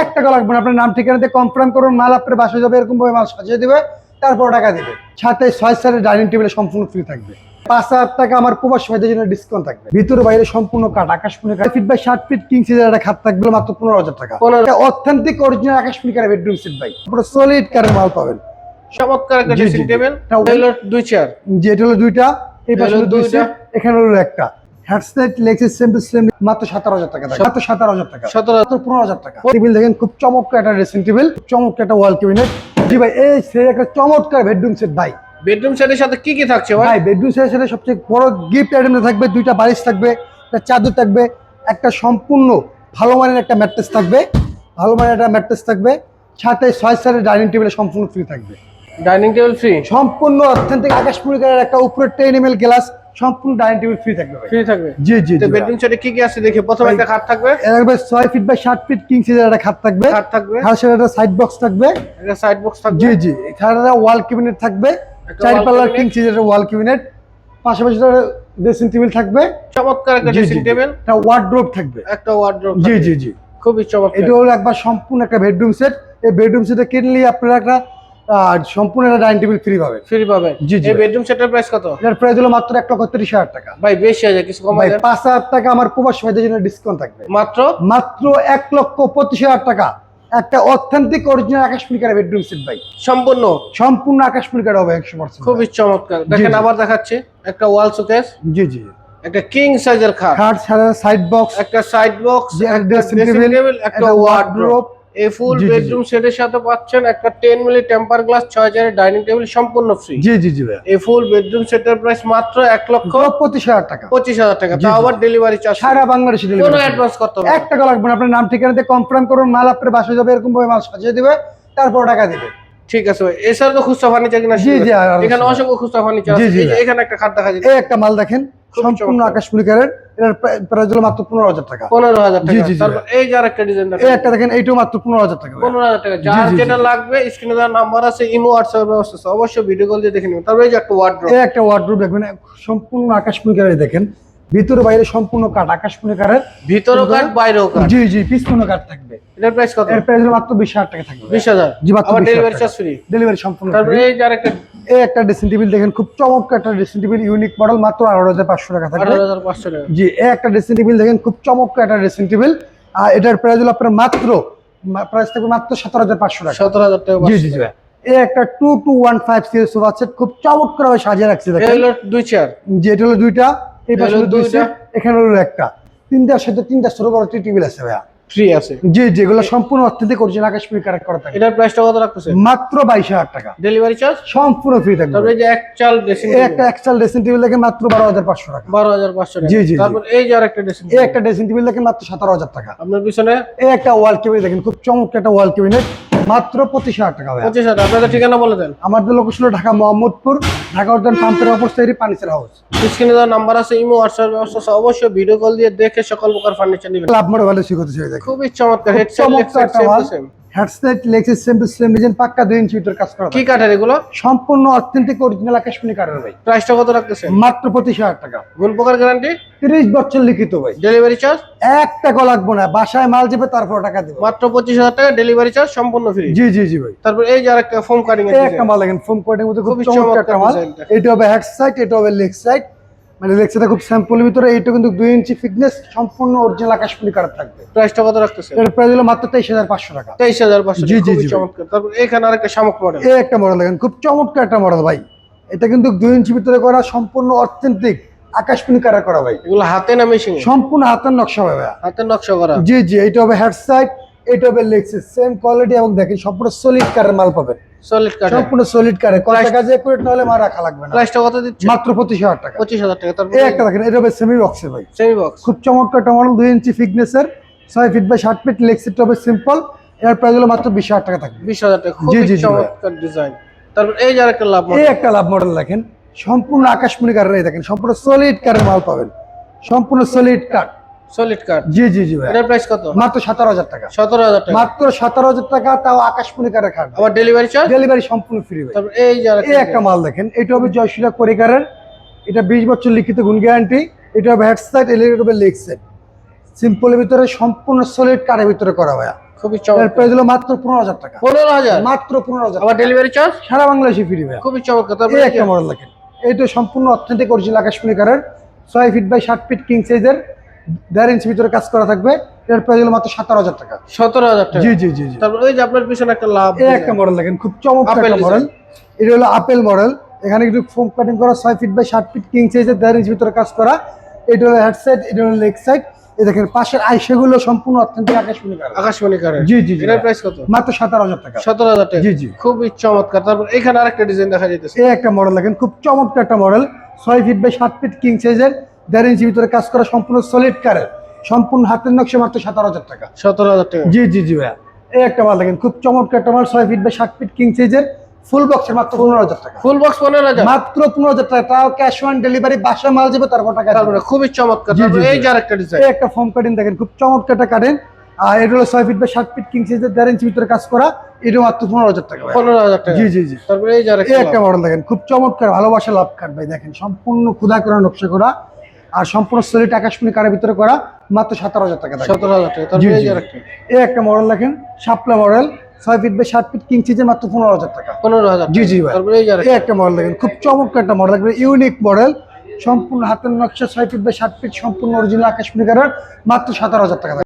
এক টাকা লাগবে না আপনার নাম ঠিকানাতে কনফার্ম করুন মাল আপনার বাসায় যাবে এরকম ভাবে মাল সাজিয়ে দিবে তারপর টাকা দিবে। সাথে ছয় সালের ডাইনিং টেবিলে সম্পূর্ণ ফ্রি থাকবে। পাঁচ হাজার টাকা আমার প্রবাস ভাইদের জন্য ডিসকাউন্ট থাকবে। ভিতরে বাইরে সম্পূর্ণ কাঠ আকাশমণি কাঠ ফিট বাই ষাট ফিট কিং সিজার একটা খাট থাকবে মাত্র পনেরো হাজার টাকা। অথেন্টিক অরিজিনাল আকাশমণি কাঠের বেডরুম সেট ভাই। পুরো সলিড কাঠের মাল পাবেন। চমৎকার একটা ড্রেসিং টেবিল দুই চেয়ার যে এটা হলো দুইটা এই পাশে দুইটা। এখানে হলো একটা। হ্যান্ডসেট লেক্সিস সেম টু সেম মাত্র সতেরো হাজার টাকা। মাত্র সতেরো হাজার টাকা। সতেরো মাত্র পনেরো হাজার টাকা। টেবিল দেখেন খুব চমৎকার একটা ড্রেসিং টেবিল চমৎকার একটা ওয়াল ক্যাবিনেট জি ভাই এই সে একটা চমৎকার বেডরুম সেট ভাই। বেডরুম সেটের সাথে কি কি থাকছে ভাই? বেডরুম সেটের সাথে সবচেয়ে বড় গিফট আইটেম থাকবে দুইটা বালিশ থাকবে একটা চাদর থাকবে একটা সম্পূর্ণ ভালো মানের একটা ম্যাট্রেস থাকবে ভালো মানের একটা ম্যাট্রেস থাকবে সাথে ছয় সালের ডাইনিং টেবিলে সম্পূর্ণ ফ্রি থাকবে। ডাইনিং টেবিল ফ্রি সম্পূর্ণ অথেন্টিক আকাশপুরি কালার একটা উপরে টেন এম এল গ্লাস সম্পূর্ণ ডাইনিং টেবিল ফ্রি থাকবে ফ্রি থাকবে? জি জি তো বেডরুম সেটে কি কি আছে দেখি প্রথমে একটা খাট থাকবে? এর থাকবে ছয় ফিট বাই ষাট ফিট কিং সিজার একটা খাট থাকবে। খাট থাকবে। খাটের সাথে একটা সাইড বক্স থাকবে। একটা সাইড বক্স থাকবে? জি জি। এখানে একটা ওয়াল ক্যাবিনেট থাকবে। চার পাল্লার। কিং সিজার ওয়াল ক্যাবিনেট পাশাপাশি ড্রেসিং টেবিল থাকবে। চমৎকার একটা ড্রেসিং। টেবিল একটা ওয়ার্ড্রোব থাকবে। একটা ওয়ার্ড্রোব জি জি জি। খুবই চমৎকার। এটা হলো একবার সম্পূর্ণ একটা বেডরুম সেট এই বেডরুম সেটে কিনলে আপনারা একটা আহ, সম্পূর্ণ একটা ডাইনিং টেবিল ফ্রি পাবেন। ফ্রি পাবেন। জি, জি। বেডরুম সেটের প্রাইস কত? এটার প্রাইস হলো মাত্র এক লক্ষ তিরিশ হাজার টাকা। ভাই বেশি আছে কিছু কম ভাই টাকা আমার প্রবাস ভাইদের জন্য ডিসকাউন্ট থাকবে। মাত্র? মাত্র এক লক্ষ পঁচিশ হাজার টাকা। একটা অথেন্টিক অরিজিনাল কাঠের বেডরুম সেট ভাই। সম্পূর্ণ? সম্পূর্ণ কাঠ হবে একশো পার্সেন্ট খুবই চমৎকার। দেখেন আবার দেখাচ্ছে। একটা ওয়াল শোকেস জি জি। একটা কিং সাইজের খাট। খাট সাইড বক্স একটা সাইড বক্স একটা ড্রেসিং টেবিল একটা ওয়ার্ড্রোব। এই ফুল। বেডরুম সেটের সাথে পাচ্ছেন একটা 10 milli temper glass 6000 dining table সম্পূর্ণ ফ্রি জি জি জি ভাই এই ফুল বেডরুম সেটের প্রাইস মাত্র 1 লক্ষ পঁচিশ হাজার টাকা। 25000 টাকা। তাও আবার ডেলিভারি চার্জ সারা বাংলাদেশে কোনো অ্যাডভান্স করতে হবে এক টাকা লাগবে না আপনার নাম ঠিকানাতে কনফার্ম করুন মাল আপনার বাসায় যাবে এরকম ভাবে মাল সাজিয়ে দিবে তারপর টাকা দিবে। ঠিক আছে ভাই। এছাড়া তো খুচরা ফার্নিচার কিনা জি, জি, এখানে অসংখ্য খুচরা ফার্নিচার আছে। এখানে একটা খাট দেখা যাচ্ছে এই একটা মাল দেখেন সম্পূর্ণ। আকাশমণি কাঠের এটার প্রাইস হলো মাত্র পনেরো হাজার টাকা। পনেরো হাজার টাকা। তারপর এই যে আরেকটা ডিজাইন এই একটা দেখেন এইটাও মাত্র পনেরো হাজার টাকা পনেরো হাজার টাকা। যার যেটা লাগবে স্ক্রিনে দেওয়ার নাম্বার আছে ইমো হোয়াটসঅ্যাপ ব্যবস্থা আছে। অবশ্যই ভিডিও কল দিয়ে দেখে নেবেন। তারপরে এই যে একটা ওয়ার্ড্রোব এই একটা ওয়ার্ডরোব দেখবেন সম্পূর্ণ আকাশ কাঠের দেখেন। ভিতরে বাইরে সম্পূর্ণ কাঠ আকাশমণি কাঠের ভিতরও কাঠ বাইরেও কাঠ। জি জি পিছনে কাঠ থাকবে। এটার প্রাইস কত? এর প্রাইস মাত্র বিশ হাজার টাকা থাকবে। বিশ হাজার? জি, মাত্র আবার ডেলিভারি চার্জ ফ্রি ডেলিভারি সম্পূর্ণ তারপরে এই যে আরেকটা এই একটা ড্রেসিং টেবিল দেখেন খুব চমৎকার একটা ড্রেসিং টেবিল ইউনিক মডেল মাত্র আঠারো হাজার পাঁচশো টাকা থাকবে। আঠারো হাজার পাঁচশো টাকা। জি এই একটা ড্রেসিং টেবিল দেখেন খুব চমৎকার একটা ড্রেসিং টেবিল আর এটার প্রাইস হলো আপনার মাত্র প্রাইস থাকবে মাত্র সতেরো হাজার পাঁচশো টাকা। সতেরো হাজার টাকা জি জি জি একটা two two one five series sofa set খুব চমৎকার ভাবে সাজিয়ে রাখছে দেখেন। হলো দুই চেয়ার যে এটা হলো দুইটা। এই পাশে দুইটা। এখানে হলো একটা। তিনটার সাথে তিনটা ছোট বড় টেবিল আছে ভাইয়া। ফ্রি আছে। জি সম্পূর্ণ অর্থনৈতিক কারেক্ট করা থাকে। এটার প্রাইসটা কত রাখতেছে? মাত্র বাইশ হাজার টাকা। ডেলিভারি চার্জ সম্পূর্ণ ফ্রি থাকবে। যে এক চাল ড্রেসিং একটা এক্সট্রা ড্রেসিং টেবিল দেখে মাত্র বারো হাজার পাঁচশো টাকা। বারো হাজার পাঁচশো টাকা। জি, জি। তারপর এই যে আরেকটা ড্রেসিং এই একটা ড্রেসিং টেবিল মাত্র সতেরো হাজার টাকা। আপনার পিছনে? এই একটা ওয়াল কেবিনেট দেখেন খুব চমৎকার একটা ওয়াল কেবিনেট মাত্র পঁচিশ হাজার টাকা হবে পঁচিশ হাজার আপনাদের ঠিকানা বলে দেন। আমাদের লোকেশন ঢাকা মোহাম্মদপুর ঢাকা উদ্যান পাম্পের অপর সাইডে পানিসের হাউস স্ক্রিনে দেওয়ার নাম্বার আছে ইমো হোয়াটসঅ্যাপ ব্যবস্থা আছে। অবশ্যই ভিডিও কল দিয়ে দেখে সকল প্রকার ফার্নিচার নেবেন। লাভ মোড় ভালো শিখতে চাই খুবই চমৎকার খুব হেডসেট চমৎকার হেডসেট লেক্সিস সেম টু সেম ডিজাইন পাক্কা দুই ইঞ্চি ভিতর কাজ করা কি থাকে। এগুলো? সম্পূর্ণ অথেন্টিক অরিজিনাল আকাশমণি কারের ভাই। প্রাইসটা কত রাখতেছে? মাত্র পঁচিশ হাজার টাকা। গুণ প্রকার গ্যারান্টি তিরিশ বছর লিখিত ভাই। ডেলিভারি চার্জ এক টাকা লাগবে না বাসায় মাল যাবে তারপর টাকা দেবো। মাত্র পঁচিশ হাজার টাকা ডেলিভারি চার্জ সম্পূর্ণ ফ্রি জি জি জি ভাই। তারপর এই যে আরেকটা ফোম কাটিং এর একটা মাল দেখেন ফোম কোয়ার্টের মধ্যে খুব চমৎকার মাল। এটা হবে হ্যাড সাইড এটা হবে লেগ সাইড মানে লেগ খুব স্যাম্পলের ভিতরে এইটা কিন্তু দুই ইঞ্চি ফিটনেস সম্পূর্ণ অরিজিনাল আকাশমণি কার থাকবে। প্রাইসটা কত রাখতেছে এর প্রাইস হলো মাত্র তেইশ হাজার পাঁচশো টাকা। তেইশ হাজার পাঁচশো জি, জি, জি চমৎকার। তারপর এখানে আরেকটা শামুক মডেল এই একটা মডেল দেখেন খুব চমৎকার একটা মডেল ভাই। এটা কিন্তু দুই ইঞ্চি ভিতরে করা সম্পূর্ণ অথেন্টিক আকাশমণি কারা করা ভাই। এগুলো হাতে না মেশিন সম্পূর্ণ হাতের নকশা হবে ভাইয়া। হাতের নকশা করা। জি জি এটা হবে হেড সাইড এটা হবে লেগ সেম কোয়ালিটি এবং দেখেন সম্পূর্ণ সলিড কারের মাল পাবেন। সলিড কাঠ সম্পূর্ণ সলিড কারে কত টাকা যে করে নাহলে মা রাখা লাগবে না। প্রাইসটা কত দিচ্ছে? মাত্র পঁচিশ হাজার টাকা। পঁচিশ হাজার টাকা তারপর এই একটা দেখেন এটা হবে সেমি বক্সে ভাই। সেমি বক্স খুব চমৎকার একটা মডেল দুই ইঞ্চি ফিটনেসের ছয় ফিট বাই ষাট ফিট লেগ সেট হবে সিম্পল এর প্রাইস হলো মাত্র বিশ হাজার টাকা থাকবে। বিশ হাজার টাকা জি, চমৎকার ডিজাইন তারপর এই যে আরেকটা লাভ এই একটা লাভ মডেল দেখেন। সম্পূর্ণ আকাশমণি কারের এই দেখেন সম্পূর্ণ সলিড কারের মাল পাবেন। সম্পূর্ণ সলিড কাঠ সলিড জি জি জি ভাই এটার প্রাইস কত? মাত্র সতেরো হাজার টাকা। মাত্র সতেরো হাজার টাকা তাও আকাশমণি কারের খাট আবার ডেলিভারি চার্জ ডেলিভারি সম্পূর্ণ ফ্রি ভাই তারপর এই একটা মাল দেখেন এটা হবে জয়শিলা কোরিকারের। এটা বিশ বছর লিখিত গুণ গ্যারান্টি এটা হবে হেড সাইড এলিগেট হবে লেগ সেট সিম্পলের ভিতরে সম্পূর্ণ সলিড কারের ভিতরে করা হয় খুবই চমৎকার। প্রাইস হলো মাত্র পনেরো হাজার টাকা। পনেরো হাজার? মাত্র পনেরো হাজার আবার ডেলিভারি চার্জ সারা বাংলাদেশে ফ্রি ভাই খুবই চমৎকার। এই একটা মডেল দেখেন। এইটা সম্পূর্ণ অথেন্টিক অরিজিনাল আকাশমণি কারের। ছয় ফিট বাই ষাট ফিট কিং সাইজের দেড় ইঞ্চি ভিতরে কাজ করা থাকবে। এর প্রাইস হলো মাত্র সাতারো হাজার টাকা। সতেরো হাজার টাকা। জি জি জি জি। তারপর ওই যে আপনার পিছনে একটা লাভ এই একটা মডেল দেখেন খুব চমৎকার একটা মডেল এটা হলো আপেল মডেল এখানে একটু ফোম কাটিং করা ছয় ফিট বাই ষাট ফিট কিং সাইজের দেড় ইঞ্চি ভিতরে কাজ করা। এটা হলো হেডসাইড এটা হলো লেগ সাইড এই দেখেন পাশের আইসেগুলো সম্পূর্ণ অথেন্টিক আকাশমণি কালার আকাশমণি জি জি। এটার প্রাইস কত? মাত্র সাতারো হাজার টাকা। সতেরো হাজার টাকা। জি জি। খুবই চমৎকার। তারপর এখানে আরেকটা ডিজাইন দেখা যাইতেছে। এই একটা মডেল দেখেন খুব চমৎকার একটা মডেল ছয় ফিট বাই সাত ফিট কিং সাইজের দেড় ইঞ্চি ভিতরে কাজ করা সম্পূর্ণ সলিড কারের সম্পূর্ণ হাতের নকশা মাত্র সাতারো হাজার টাকা। সতেরো হাজার টাকা। জি জি জি ভাইয়া। এই একটা মাল দেখেন খুব চমৎকার একটা মাল ছয় ফিট বাই সাত ফিট কিং সাইজের ফুল বক্সের মাত্র পনেরো হাজার টাকা। ফুল বক্স পনেরো হাজার। মাত্র পনেরো হাজার টাকা। তাও ক্যাশ অন ডেলিভারি বাসা মাল যাবে তারপর টাকা। খুবই চমৎকার। এই যে আরেকটা ডিজাইন এই একটা ফোম কাটিং দেখেন খুব চমৎকার একটা কাটেন আর এটা হলো ছয় ফিট বাই সাত ফিট কিং সাইজের দেড় ইঞ্চি ভিতরে কাজ করা। এটা মাত্র পনেরো হাজার টাকা পনেরো হাজার টাকা। জি জি জি। তারপরে এই যে একটা মডেল দেখেন খুব চমৎকার ভালোবাসা লাভ কাট ভাই। দেখেন সম্পূর্ণ ক্ষুদা করা নকশা করা। আর সম্পূর্ণ সলিড আকাশমণি কারের ভিতরে করা মাত্র সতেরো হাজার টাকা সতেরো হাজার টাকা। এই একটা। মডেল দেখেন সাপলা মডেল ছয় ফিট বাই সাত ফিট কিং সিজে মাত্র পনেরো হাজার টাকা। পনেরো হাজার জি জি ভাই। এই একটা। মডেল দেখেন খুব চমৎকার একটা মডেল দেখবেন ইউনিক মডেল সম্পূর্ণ হাতের নকশা ছয় ফিট বাই সাত ফিট সম্পূর্ণ অরিজিনাল আকাশমণি কারের মাত্র সতেরো হাজার টাকা।